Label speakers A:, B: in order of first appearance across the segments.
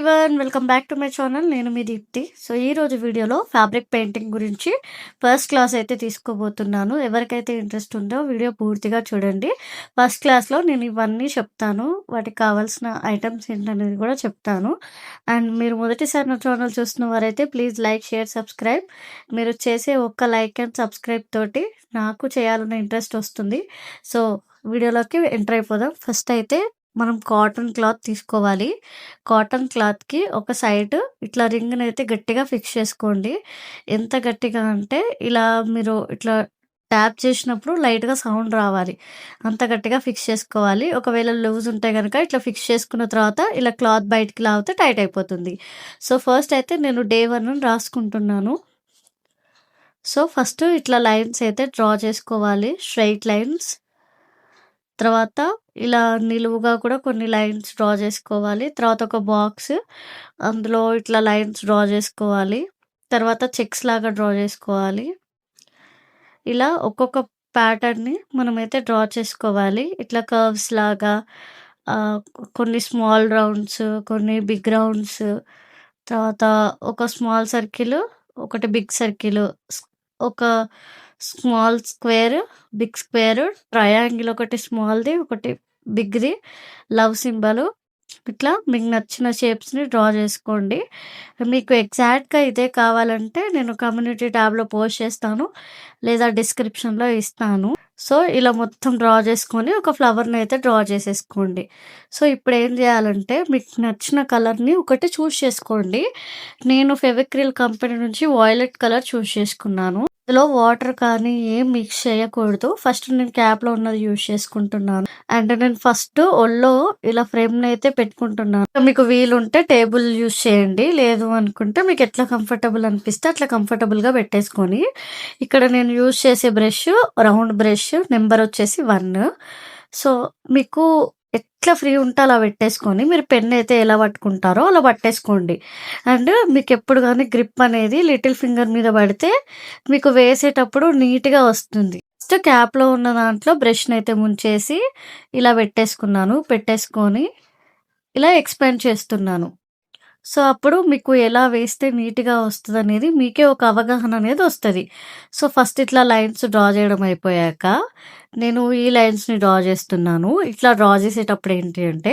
A: Everyone welcome back to my channel నేను మీ Deepthi. So ఈ రోజు వీడియోలో ఫ్యాబ్రిక్ పెయింటింగ్ గురించి ఫస్ట్ క్లాస్ అయితే తీసుకోబోతున్నాను. ఎవరికైతే ఇంట్రెస్ట్ ఉందో వీడియో పూర్తిగా చూడండి. ఫస్ట్ క్లాస్లో నేను ఇవన్నీ చెప్తాను. వాటికి కావాల్సిన ఐటమ్స్ ఏంటనేది కూడా చెప్తాను. అండ్ మీరు మొదటిసారి నా ఛానల్ చూస్తున్న వారైతే ప్లీజ్ లైక్ షేర్ సబ్స్క్రైబ్ మీరు చేసే ఒక్క లైక్ అండ్ సబ్స్క్రైబ్ తోటి నాకు చేయాలన్న ఇంట్రెస్ట్ వస్తుంది. సో వీడియోలోకి ఎంటర్ అయిపోదాం. ఫస్ట్ అయితే మనం కాటన్ క్లాత్ తీసుకోవాలి. కాటన్ క్లాత్కి ఒక సైడ్ ఇట్లా రింగ్ని అయితే గట్టిగా ఫిక్స్ చేసుకోండి. ఎంత గట్టిగా అంటే ఇలా మీరు ఇట్లా ట్యాప్ చేసినప్పుడు లైట్గా సౌండ్ రావాలి. అంత గట్టిగా ఫిక్స్ చేసుకోవాలి. ఒకవేళ లూజ్ ఉంటే కనుక ఇట్లా ఫిక్స్ చేసుకున్న తర్వాత ఇలా క్లాత్ బయటికి లాగితే టైట్ అయిపోతుంది. సో ఫస్ట్ అయితే నేను డే వన్ రాసుకుంటున్నాను. సో ఫస్ట్ ఇట్లా లైన్స్ అయితే డ్రా చేసుకోవాలి. Straight lines. తర్వాత ఇలా నిలువుగా కూడా కొన్ని లైన్స్ డ్రా చేసుకోవాలి. తర్వాత ఒక బాక్స్ అందులో ఇట్లా లైన్స్ డ్రా చేసుకోవాలి. తర్వాత చెక్స్ లాగా డ్రా చేసుకోవాలి. ఇలా ఒక్కొక్క ప్యాటర్న్ని మనమైతే డ్రా చేసుకోవాలి. ఇట్లా కర్వ్స్ లాగా కొన్ని స్మాల్ రౌండ్స్ కొన్ని బిగ్ రౌండ్స్ తర్వాత ఒక స్మాల్ సర్కిల్ ఒకటి బిగ్ సర్కిల్ ఒక small square big square triangle ఒకటి స్మాల్ది ఒకటి బిగ్ది లవ్ సింబల్. ఇట్లా మీకు నచ్చిన షేప్స్ని డ్రా చేసుకోండి. మీకు ఎగ్జాక్ట్గా ఇదే కావాలంటే నేను కమ్యూనిటీ ట్యాబ్లో పోస్ట్ చేస్తాను లేదా డిస్క్రిప్షన్లో ఇస్తాను. సో ఇలా మొత్తం డ్రా చేసుకొని ఒక ఫ్లవర్ని అయితే డ్రా చేసేసుకోండి. సో ఇప్పుడు ఏం చేయాలంటే మీకు నచ్చిన కలర్ని ఒకటి చూస్ చేసుకోండి. నేను ఫెవిక్రిల్ కంపెనీ నుంచి వాయిలెట్ కలర్ చూస్ చేసుకున్నాను. ఇందులో వాటర్ కానీ ఏం మిక్స్ చేయకూడదు. ఫస్ట్ నేను క్యాప్లో ఉన్నది యూజ్ చేసుకుంటున్నాను. అండ్ నేను ఫస్ట్ ఒళ్ళో ఇలా ఫ్రేమ్ని అయితే పెట్టుకుంటున్నాను. మీకు వీలుంటే టేబుల్ యూజ్ చేయండి. లేదు అనుకుంటే మీకు ఎట్లా కంఫర్టబుల్ అనిపిస్తే అట్లా కంఫర్టబుల్గా పెట్టేసుకొని ఇక్కడ నేను యూజ్ చేసే బ్రష్ రౌండ్ బ్రష్ నెంబర్ వచ్చేసి వన్ సో మీకు ఎట్లా ఫ్రీ ఉంటే అలా పెట్టేసుకొని మీరు పెన్ అయితే ఎలా పట్టుకుంటారో అలా పట్టేసుకోండి. అండ్ మీకు ఎప్పుడు కానీ గ్రిప్ అనేది లిటిల్ ఫింగర్ మీద పడితే మీకు వేసేటప్పుడు నీట్గా వస్తుంది. ఫస్ట్ క్యాప్లో ఉన్న దాంట్లో బ్రష్ని అయితే ముంచేసి ఇలా పెట్టేసుకున్నాను. పెట్టేసుకొని ఇలా ఎక్స్పాండ్ చేస్తున్నాను. సో అప్పుడు మీకు ఎలా వేస్తే నీట్గా వస్తుంది అనేది మీకే ఒక అవగాహన అనేది వస్తుంది. సో ఫస్ట్ ఇట్లా లైన్స్ డ్రా చేయడం అయిపోయాక నేను ఈ లైన్స్ని డ్రా చేస్తున్నాను. ఇట్లా డ్రా చేసేటప్పుడు ఏంటి అంటే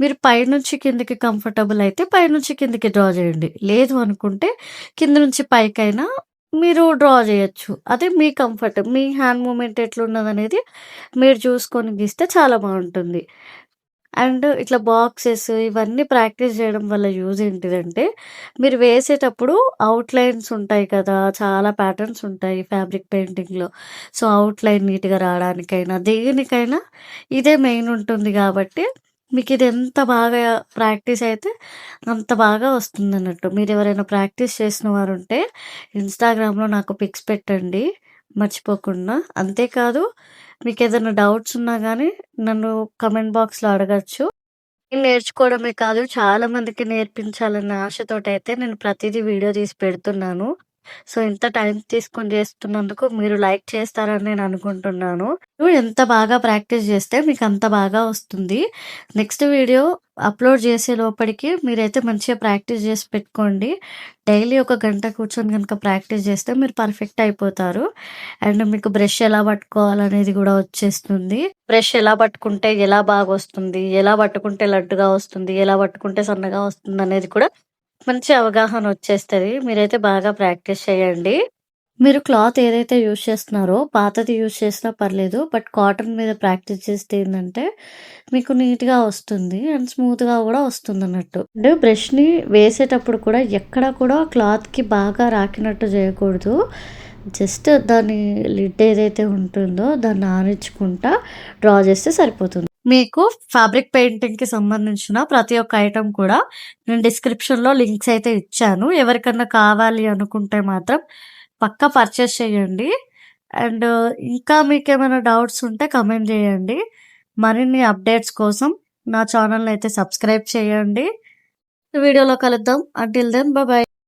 A: మీరు పైనుంచి కిందకి కంఫర్టబుల్ అయితే పైనుంచి కిందకి డ్రా చేయండి. లేదు అనుకుంటే కింద నుంచి పైకైనా మీరు డ్రా చేయొచ్చు. అదే మీ కంఫర్ట్ మీ హ్యాండ్ మూమెంట్ ఎట్లున్నది అనేది మీరు చూసుకొని గీస్తే చాలా బాగుంటుంది. అండ్ ఇట్లా బాక్సెస్ ఇవన్నీ ప్రాక్టీస్ చేయడం వల్ల యూజ్ ఏంటిదంటే మీరు వేసేటప్పుడు అవుట్‌లైన్స్ ఉంటాయి కదా! చాలా ప్యాటర్న్స్ ఉంటాయి ఫ్యాబ్రిక్ పెయింటింగ్‌లో. సో, అవుట్‌లైన్ నీట్‌గా రావడానికైనా, దేనికైనా ఇదే మెయిన్ ఉంటుంది కాబట్టి మీకు ఇది ఎంత బాగా ప్రాక్టీస్ అయితే అంత బాగా వస్తుందన్నట్టు. మీరు ఎవరైనా ప్రాక్టీస్ చేసిన వారు ఉంటే ఇన్‌స్టాగ్రామ్‌లో నాకు పిక్స్ పెట్టండి మర్చిపోకుండా. అంతేకాదు మీకు ఏదైనా డౌట్స్ ఉన్నా కానీ నన్ను కమెంట్ బాక్స్‌లో అడగచ్చు. నేను నేర్చుకోవడమే కాదు చాలా మందికి నేర్పించాలన్న ఆశతోటైతే నేను ప్రతిదీ వీడియో తీసి పెడుతున్నాను. సో, ఇంత టైం తీసుకొని చేస్తున్నందుకు మీరు లైక్ చేస్తారని నేను అనుకుంటున్నాను. ఎంత బాగా ప్రాక్టీస్ చేస్తే మీకు అంత బాగా వస్తుంది. నెక్స్ట్ వీడియో అప్‌లోడ్ చేసే లోపలికి మీరైతే మంచిగా ప్రాక్టీస్ చేసి పెట్టుకోండి. డైలీ ఒక గంట కూర్చొని కనుక ప్రాక్టీస్ చేస్తే మీరు పర్ఫెక్ట్ అయిపోతారు. అండ్ మీకు బ్రష్ ఎలా పట్టుకోవాలనేది కూడా వచ్చేస్తుంది. బ్రష్ ఎలా పట్టుకుంటే ఎలా బాగా వస్తుంది ఎలా పట్టుకుంటే లడ్డుగా వస్తుంది, ఎలా పట్టుకుంటే సన్నగా వస్తుంది అనేది కూడా మంచి అవగాహన వచ్చేస్తుంది మీరైతే బాగా ప్రాక్టీస్ చేయండి. మీరు క్లాత్ ఏదైతే యూజ్ చేస్తున్నారో పాతది యూజ్ చేసినా పర్లేదు. బట్ కాటన్ మీద ప్రాక్టీస్ చేస్తే ఏంటంటే మీకు నీట్‌గా వస్తుంది. అండ్ స్మూత్‌గా కూడా వస్తుంది అన్నట్టు అండ్ బ్రష్‌ని వేసేటప్పుడు కూడా ఎక్కడ కూడా క్లాత్‌కి బాగా రాకినట్టు చేయకూడదు. జస్ట్ దాని లిడ్ ఏదైతే ఉంటుందో దాన్ని ఆనించుకుంటా డ్రా చేస్తే సరిపోతుంది. మీకు ఫ్యాబ్రిక్ పెయింటింగ్‌కి సంబంధించిన ప్రతి ఒక్క ఐటెం కూడా నేను డిస్క్రిప్షన్‌లో లింక్స్ అయితే ఇచ్చాను. ఎవరికన్నా కావాలి అనుకుంటే మాత్రం పక్కా పర్చేస్ చేయండి. అండ్ ఇంకా మీకు ఏమైనా డౌట్స్ ఉంటే కమెంట్ చేయండి. మరిన్ని అప్డేట్స్ కోసం నా ఛానల్‌ని అయితే సబ్స్క్రైబ్ చేయండి. వీడియోలో కలుద్దాం. Until then bye bye.